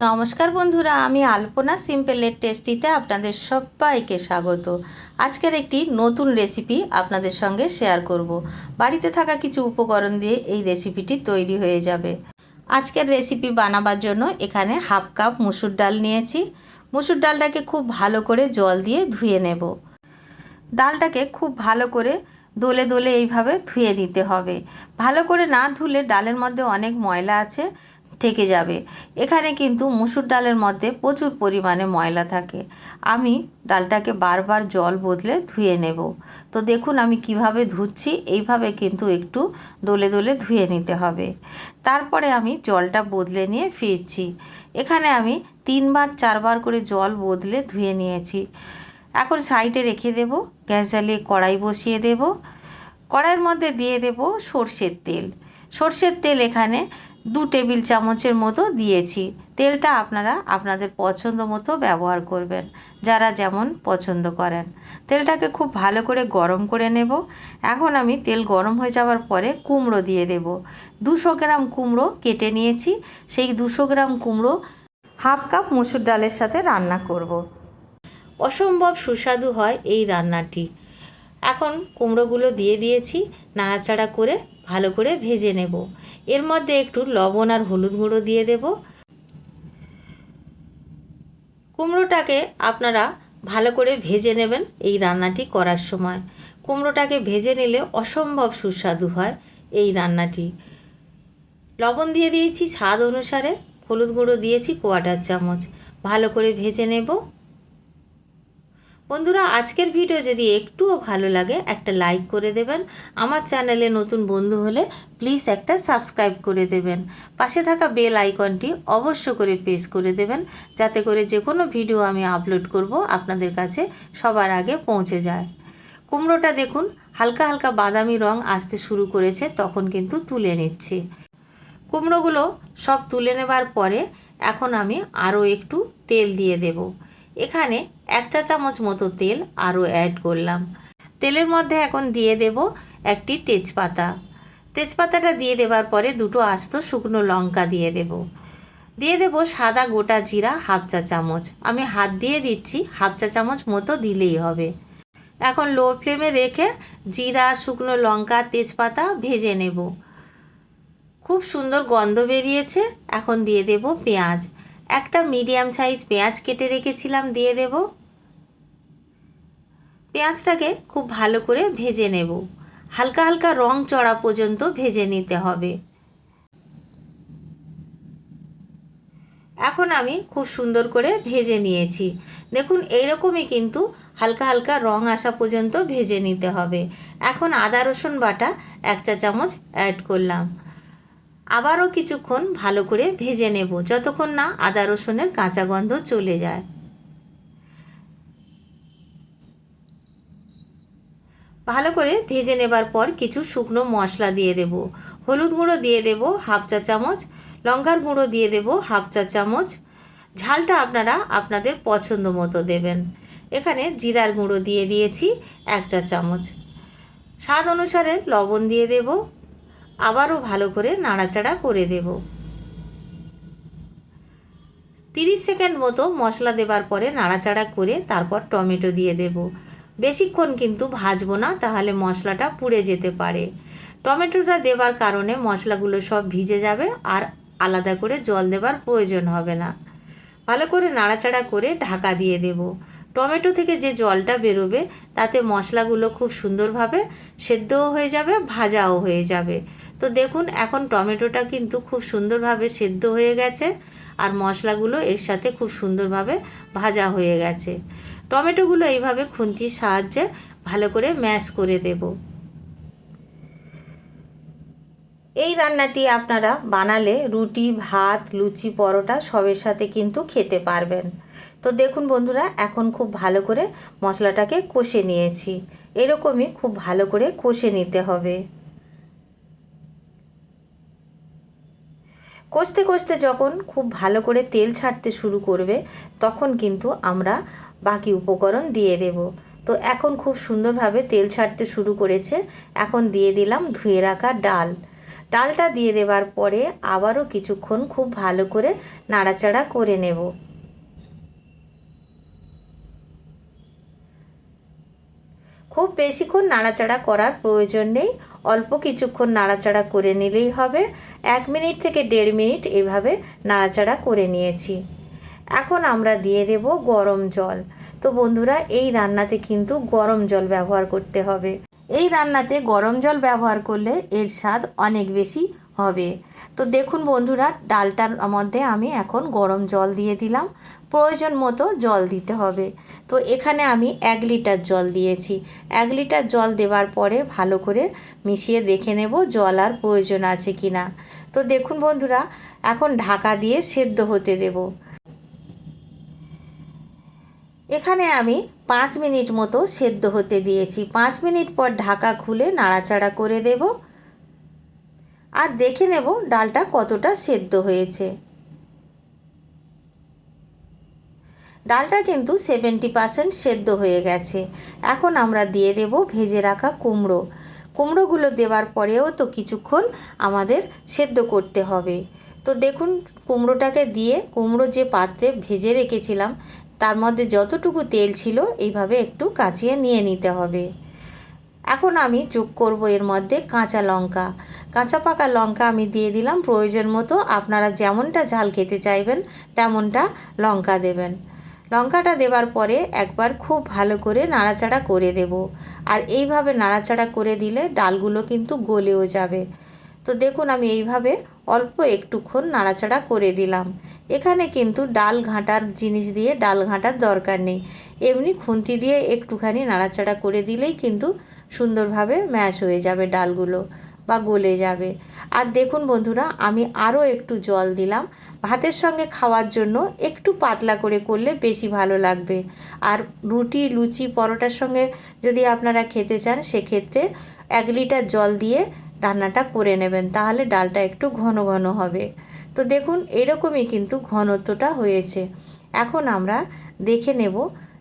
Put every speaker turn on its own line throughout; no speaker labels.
নমস্কার বন্ধুরা, আমি আলপনা সিম্পলের টেস্টিতে আপনাদের সবাইকে স্বাগত। আজকের একটি নতুন রেসিপি আপনাদের সঙ্গে শেয়ার করব। বাড়িতে থাকা কিছু উপকরণ দিয়ে এই রেসিপিটি তৈরি হয়ে যাবে। আজকের রেসিপি বানাবার জন্য এখানে হাফ কাপ মুসুর ডাল নিয়েছি। মুসুর ডালটাকে খুব ভালো করে জল দিয়ে ধুয়ে নেব। ডালটাকে খুব ভালো করে দোলে দোলে এইভাবে ধুয়ে নিতে হবে। ভালো করে না ধুলে ডালের মধ্যে অনেক ময়লা আছে। থেকে যাবে। এখানে কিন্তু মুসুর ডালের মধ্যে প্রচুর পরিমাণে ময়লা থাকে। আমি ডালটাকে বারবার জল বদলে ধুয়ে নেব। তো দেখুন আমি কীভাবে ধুচ্ছি, এইভাবে কিন্তু একটু দোলে দোলে ধুয়ে নিতে হবে। তারপরে আমি জলটা বদলে নিয়ে ফিরছি। এখানে আমি তিনবার, চারবার করে জল বদলে ধুয়ে নিয়েছি। এখন সাইডে রেখে দেব, গ্যাস জ্বালিয়ে কড়াই বসিয়ে দেব। কড়াইয়ের মধ্যে দিয়ে দেব সর্ষের তেল। সর্ষের তেল এখানে দু টেবিল চামচের মতো দিয়েছি। তেলটা আপনারা আপনাদের পছন্দ মতো ব্যবহার করবেন, যারা যেমন পছন্দ করেন। তেলটাকে খুব ভালো করে গরম করে নেব। এখন আমি তেল গরম হয়ে যাওয়ার পরে কুমড়ো দিয়ে দেব। দুশো গ্রাম কুমড়ো কেটে নিয়েছি। সেই দুশো গ্রাম কুমড়ো হাফ কাপ মুসুর ডালের সাথে রান্না করব। অসম্ভব সুস্বাদু হয় এই রান্নাটি। এখন কুমড়োগুলো দিয়ে দিয়েছি, নাড়াচাড়া করে ভালো করে ভেজে নেব। এর মধ্যে একটু লবণ আর হলুদ গুঁড়ো দিয়ে দেব। কুমড়োটাকে আপনারা ভালো করে ভেজে নেবেন এই রান্নাটি করার সময়। কুমড়োটাকে ভেজে নিলে অসম্ভব সুস্বাদু হয় এই রান্নাটি। লবণ দিয়ে দিয়েছি স্বাদ অনুসারে। হলুদ গুঁড়ো দিয়েছি কোয়াটার চামচ। ভালো করে ভেজে নেব। বন্ধুরা, আজকের ভিডিও যদি একটুও ভালো লাগে, একটা লাইক করে দেবেন। আমার চ্যানেলে নতুন বন্ধু হলে প্লিজ একটা সাবস্ক্রাইব করে দেবেন। পাশে থাকা বেল আইকনটি অবশ্য করে প্রেস করে দেবেন, যাতে করে যে কোনো ভিডিও আমি আপলোড করব, আপনাদের কাছে সবার আগে পৌঁছে যায়। কুমড়োটা দেখুন, হালকা হালকা বাদামি রং আসতে শুরু করেছে, তখন কিন্তু তুলে নিচ্ছি। কুমড়োগুলো সব তুলে নেবার পরে এখন আমি আরও একটু তেল দিয়ে দেব। এখানে এক চা চামচ মতো তেল আরও অ্যাড করলাম। তেলের মধ্যে এখন দিয়ে দেব একটি তেজপাতা। তেজপাতাটা দিয়ে দেবার পরে দুটো আস্ত শুকনো লঙ্কা দিয়ে দেব। দিয়ে দেব সাদা গোটা জিরা হাফ চা চামচ। আমি হাত দিয়ে দিচ্ছি, হাফ চা চামচ মতো দিলেই হবে। এখন লো ফ্লেমে রেখে জিরা, শুকনো লঙ্কা, তেজপাতা ভেজে নেব। খুব সুন্দর গন্ধ বেরিয়েছে। এখন দিয়ে দেব পেঁয়াজ। একটা মিডিয়াম সাইজ পেঁয়াজ কেটে রেখেছিলাম, দিয়ে দেব। পেঁয়াজটাকে খুব ভালো করে ভেজে নেব। হালকা হালকা রং চড়া পর্যন্ত ভেজে নিতে হবে। এখন আমি খুব সুন্দর করে ভেজে নিয়েছি। দেখুন, এইরকমই কিন্তু হালকা হালকা রং আসা পর্যন্ত ভেজে নিতে হবে। এখন আদা রসুন বাটা এক চা চামচ অ্যাড করলাম। আবারও কিছুক্ষণ ভালো করে ভেজে নেব, যতক্ষণ না আদা রসুনের কাঁচা গন্ধ চলে যায়। ভালো করে ভেজে নেবার পর কিছু শুকনো মশলা দিয়ে দেব। হলুদ গুঁড়ো দিয়ে দেব হাফ চা চামচ, লঙ্কার গুঁড়ো দিয়ে দেব হাফ চা চামচ। ঝালটা আপনারা আপনাদের পছন্দ মতো দেবেন। এখানে জিরার গুঁড়ো দিয়ে দিয়েছি এক চা চামচ। স্বাদ অনুসারে লবণ দিয়ে দেব। আবারও ভালো করে নাড়াচাড়া করে দেব। তিরিশ সেকেন্ড মতো মশলা দেবার পরে নাড়াচাড়া করে তারপর টমেটো দিয়ে দেব। বেশিক্ষণ কিন্তু ভাজবো না, তাহলে মশলাটা পুড়ে যেতে পারে। টমেটোটা দেবার কারণে মশলাগুলো সব ভিজে যাবে আর আলাদা করে জল দেবার প্রয়োজন হবে না। ভালো করে নাড়াচাড়া করে ঢাকা দিয়ে দেব। টমেটো থেকে যে জলটা বেরোবে, তাতে মশলাগুলো খুব সুন্দরভাবে সেদ্ধও হয়ে যাবে, ভাজাও হয়ে যাবে। তো দেখুন, এখন টমেটোটা কিন্তু খুব সুন্দরভাবে সেদ্ধ হয়ে গেছে আর মশলাগুলো এর সাথে খুব সুন্দরভাবে ভাজা হয়ে গেছে। টমেটোগুলো এইভাবে খুন্তির সাহায্যে ভালো করে ম্যাশ করে দেব। এই রান্নাটি আপনারা বানালে রুটি, ভাত, লুচি, পরোটা সবের সাথে কিন্তু খেতে পারবেন। তো দেখুন বন্ধুরা, এখন খুব ভালো করে মশলাটাকে কষে নিয়েছি। এরকমই খুব ভালো করে কষে নিতে হবে। কষতে কষতে যখন খুব ভালো করে তেল ছাড়তে শুরু করবে, তখন কিন্তু আমরা বাকি উপকরণ দিয়ে দেব। তো এখন খুব সুন্দরভাবে তেল ছাড়তে শুরু করেছে। এখন দিয়ে দিলাম ধুয়ে রাখা ডাল। ডালটা দিয়ে দেওয়ার পরে আবারও কিছুক্ষণ খুব ভালো করে নাড়াচাড়া করে নেব। খুব বেশিক্ষণ নাড়াচাড়া করার প্রয়োজন নেই। অল্প কিছুক্ষণ নাড়াচাড়া করে নিলেই হবে। এক মিনিট থেকে দেড় মিনিট এভাবে নাড়াচাড়া করে নিয়েছি। এখন আমরা দিয়ে দেব গরম জল। তো বন্ধুরা, এই রান্নাতে কিন্তু গরম জল ব্যবহার করতে হবে। এই রান্নাতে গরম জল ব্যবহার করলে এর স্বাদ অনেক বেশি হবে। তো দেখুন বন্ধুরা, ডালটার মধ্যে আমি এখন গরম জল দিয়ে দিলাম। প্রয়োজন মতো জল দিতে হবে। তো এখানে আমি এক লিটার জল দিয়েছি। এক লিটার জল দেওয়ার পরে ভালো করে মিশিয়ে দেখে নেব জল আর প্রয়োজন আছে কি না তো দেখুন বন্ধুরা, এখন ঢাকা দিয়ে সেদ্ধ হতে দেব। এখানে আমি পাঁচ মিনিট মতো সেদ্ধ হতে দিয়েছি। পাঁচ মিনিট পর ঢাকা খুলে নাড়াচাড়া করে দেব। আর দেখে নেব ডালটা কতটা সেদ্ধ হয়েছে। ডালটা কিন্তু সেভেন্টি পারসেন্ট সেদ্ধ হয়ে গেছে। এখন আমরা দিয়ে দেব ভেজে রাখা কুমড়ো। কুমড়োগুলো দেওয়ার পরেও তো কিছুক্ষণ আমাদের সেদ্ধ করতে হবে। তো দেখুন, কুমড়োটাকে দিয়ে কুমড়ো যে পাত্রে ভেজে রেখেছিলাম, তার মধ্যে যতটুকু তেল ছিল এইভাবে একটু কাঁচিয়ে নিয়ে নিতে হবে। এখন আমি যোগ করব এর মধ্যে কাঁচা লঙ্কা। কাঁচা পাকা লঙ্কা আমি দিয়ে দিলাম, প্রয়োজন মতো আপনারা যেমনটা ঝাল খেতে চাইবেন, তেমনটা লঙ্কা দেবেন। লঙ্কাটা দেওয়ার পরে একবার খুব ভালো করে নাড়াচাড়া করে দেব। আর এইভাবে নাড়াচাড়া করে দিলে ডালগুলো কিন্তু গলেও যাবে। তো দেখুন, আমি এইভাবে অল্প একটুক্ষণ নাড়াচাড়া করে দিলাম। এখানে কিন্তু ডাল ঘাঁটার জিনিস দিয়ে ডাল ঘাঁটার দরকার নেই। এমনি খুন্তি দিয়ে একটুখানি নাড়াচাড়া করে দিলেই কিন্তু সুন্দরভাবে ম্যাশ হয়ে যাবে ডালগুলো। বা গলে যাবে। আর দেখুন বন্ধুরা, আমি আরও একটু জল দিলাম। ভাতের সঙ্গে খাওয়ার জন্য একটু পাতলা করে করলে বেশি ভালো লাগবে। আর রুটি, লুচি, পরোটার সঙ্গে যদি আপনারা খেতে চান, সেক্ষেত্রে এক লিটার জল দিয়ে রান্নাটা করে নেবেন। তাহলে ডালটা একটু ঘন ঘন হবে। তো দেখুন, এরকমই কিন্তু ঘনত্বটা হয়েছে। এখন আমরা দেখে নেব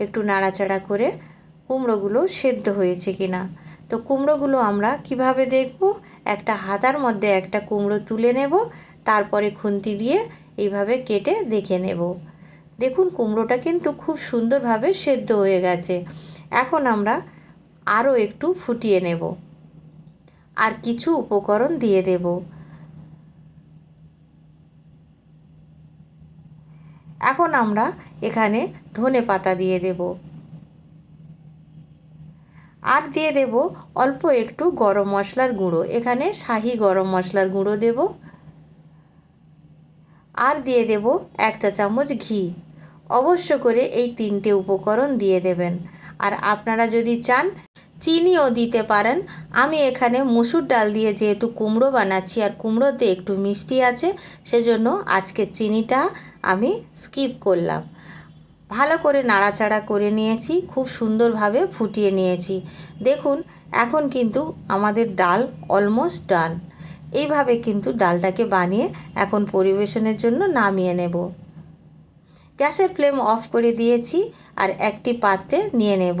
একটু নাড়াচাড়া করে কুমড়োগুলো সেদ্ধ হয়েছে কিনা। তো কুমড়োগুলো আমরা কীভাবে দেখব? একটা হাতার মধ্যে একটা কুমড়ো তুলে নেব, তারপরে খুন্তি দিয়ে এইভাবে কেটে দেখে নেব। দেখুন, কুমড়োটা কিন্তু খুব সুন্দরভাবে সেদ্ধ হয়ে গেছে। এখন আমরা আরও একটু ফুটিয়ে নেব। আর কিছু উপকরণ দিয়ে দেব। এখন আমরা এখানে ধনে পাতা দিয়ে দেব। আর দিয়ে দেব অল্প একটু গরম মশলার গুঁড়ো। এখানে শাহি গরম মশলার গুঁড়ো দেব। আর দিয়ে দেব এক চা চামচ ঘি। অবশ্য করে এই তিনটে উপকরণ দিয়ে দেবেন। আর আপনারা যদি চান, চিনিও দিতে পারেন। আমি এখানে মুসুর ডাল দিয়ে যেহেতু কুমড়ো বানাচ্ছি আর কুমড়োতে একটু মিষ্টি আছে, সেজন্য আজকে চিনিটা আমি স্কিপ করলাম। ভালো করে নাড়াচাড়া করে নিয়েছি, খুব সুন্দরভাবে ফুটিয়ে নিয়েছি। দেখুন, এখন কিন্তু আমাদের ডাল অলমোস্ট ডান এইভাবে কিন্তু ডালটাকে বানিয়ে এখন পরিবেশনের জন্য নামিয়ে নেব। গ্যাসের ফ্লেম অফ করে দিয়েছি আর একটি পাত্রে নিয়ে নেব।